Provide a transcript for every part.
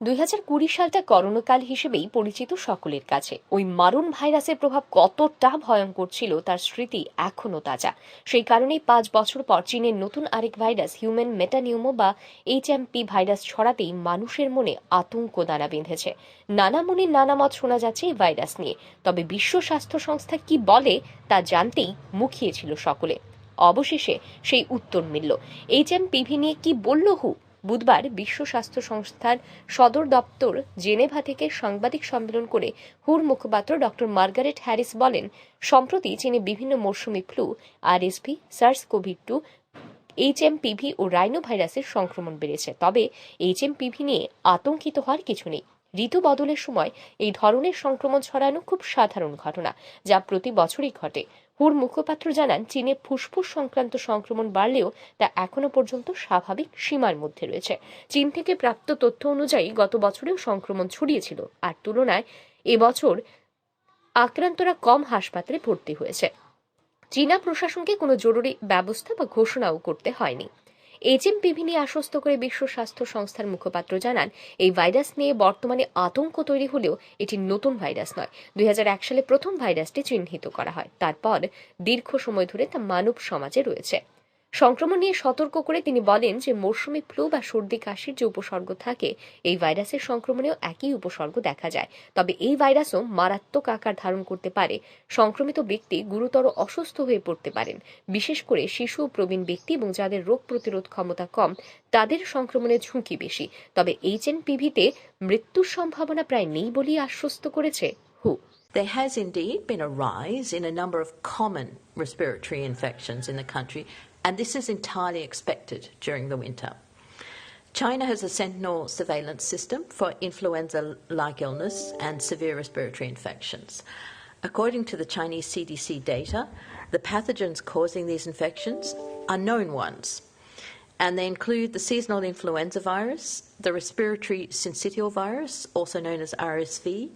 দুই হাজার কুড়ি সালটা করোনাকাল হিসেবেই পরিচিত সকলের কাছে। ওই মারণ ভাইরাসের প্রভাব কতটা ভয়ঙ্কর ছিল তার স্মৃতি এখনও তাজা। সেই কারণেই পাঁচ বছর পর চীনের নতুন আরেক ভাইরাস, হিউম্যান মেটানিউমো বা এইচএমপি ভাইরাস ছড়াতেই মানুষের মনে আতঙ্ক দানা বেঁধেছে। নানা মনে নানা মত শোনা যাচ্ছে এই ভাইরাস নিয়ে। তবে বিশ্ব স্বাস্থ্য সংস্থা কি বলে তা জানতেই মুখিয়েছিল সকলে। অবশেষে সেই উত্তর মিলল। এইচ এইচএমপিভি নিয়ে কি বলল হু? বুধবার বিশ্ব স্বাস্থ্য সংস্থার সদর দপ্তর জেনেভা থেকে সাংবাদিক সম্মেলন করে হুর মুখপাত্র ডক্টর মার্গারেট হ্যারিস বলেন, সম্প্রতি চীনে বিভিন্ন মরশুমি flu, RSV, SARS covid two HMPV ও রাইনো ভাইরাসের সংক্রমণ বেড়েছে। তবে এইচএমপিভি নিয়ে আতঙ্কিত হওয়ার কিছু নেই। ঋতু বদলের সময় এই ধরনের সংক্রমণ ছড়ানো খুব সাধারণ ঘটনা, যা প্রতি বছরই ঘটে। হুর মুখপাত্র জানান, চীনে ফুসফুস সংক্রান্ত সংক্রমণ বাড়লেও তা এখনও পর্যন্ত স্বাভাবিক সীমার মধ্যে রয়েছে। চীন থেকে প্রাপ্ত তথ্য অনুযায়ী গত বছরেও সংক্রমণ ছড়িয়েছিল। আর তুলনায় এবছর আক্রান্তরা কম হাসপাতালে ভর্তি হয়েছে। চীনা প্রশাসনকে কোনো জরুরি ব্যবস্থা বা ঘোষণাও করতে হয়নি। এইচএমপিভি নিয়ে আশ্বস্ত করে বিশ্ব স্বাস্থ্য সংস্থার মুখপাত্র জানান, এই ভাইরাস নিয়ে বর্তমানে আতঙ্ক তৈরি হলেও এটি নতুন ভাইরাস নয়। দুই সালে প্রথম ভাইরাসটি চিহ্নিত করা হয়। তারপর দীর্ঘ সময় ধরে তা মানব সমাজে রয়েছে। সংক্রমণ নিয়ে সতর্ক করে তিনি বলেন যে মৌসুমি ফ্লু বা সর্দি কাশির যে উপসর্গ থাকে এই ভাইরাসের সংক্রমণেও একই উপসর্গ দেখা যায়। তবে এই ভাইরাসও মারাত্মক আকার ধারণ করতে পারে। সংক্রমিত ব্যক্তি গুরুতর অসুস্থ হয়ে পড়তে পারেন। বিশেষ করে শিশু ও প্রবীণ ব্যক্তি এবং যাদের রোগ প্রতিরোধ ক্ষমতা কম তাদের সংক্রমণের ঝুঁকি বেশি। তবে এইচএনপিভিতে মৃত্যুর সম্ভাবনা প্রায় নেই বলেই আশ্বস্ত করেছে হু। There has indeed been a rise in a number of common respiratory infections in the country, and this is entirely expected during the winter. China has a sentinel surveillance system for influenza like illness and severe respiratory infections. According to the Chinese CDC data, the pathogens causing these infections are known ones, and they include the seasonal influenza virus, the respiratory syncytial virus, also known as RSV,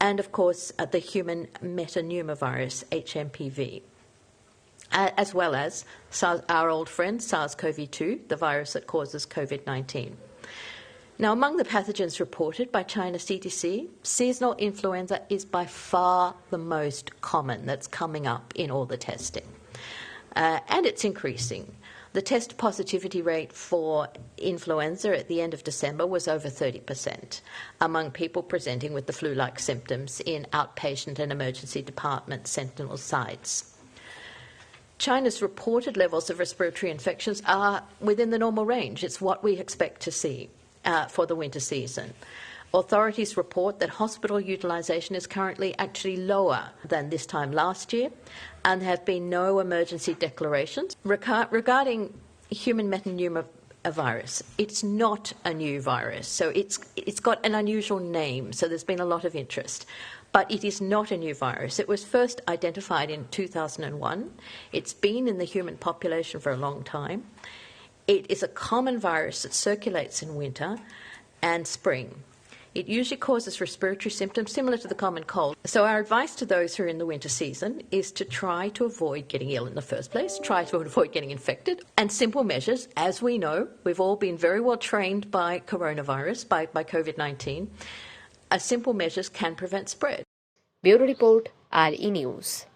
and of course uh, the human metapneumovirus, HMPV, as well as our old friend SARS CoV 2, the virus that causes COVID 19. Now, among the pathogens reported by China CDC, seasonal influenza is by far the most common that's coming up in all the testing. Uh, and it's increasing. The test positivity rate for influenza at the end of December was over 30% among people presenting with the flu like symptoms in outpatient and emergency department sentinel sites. China's reported levels of respiratory infections are within the normal range. It's what we expect to see uh, for the winter season. Authorities report that hospital utilisation is currently actually lower than this time last year, and there have been no emergency declarations regarding human metapneumovirus. It's not a new virus, so it's it's got an unusual name. So there's been a lot of interest, but it is not a new virus. It was first identified in 2001. It's been in the human population for a long time. It is a common virus that circulates in winter and spring. It usually causes respiratory symptoms similar to the common cold. So, our advice to those who are in the winter season is to try to avoid getting ill in the first place, try to avoid getting infected, and simple measures, as we know, we've all been very well trained by coronavirus, by, by COVID 19. Simple measures can prevent spread. Bureau Report, RE News.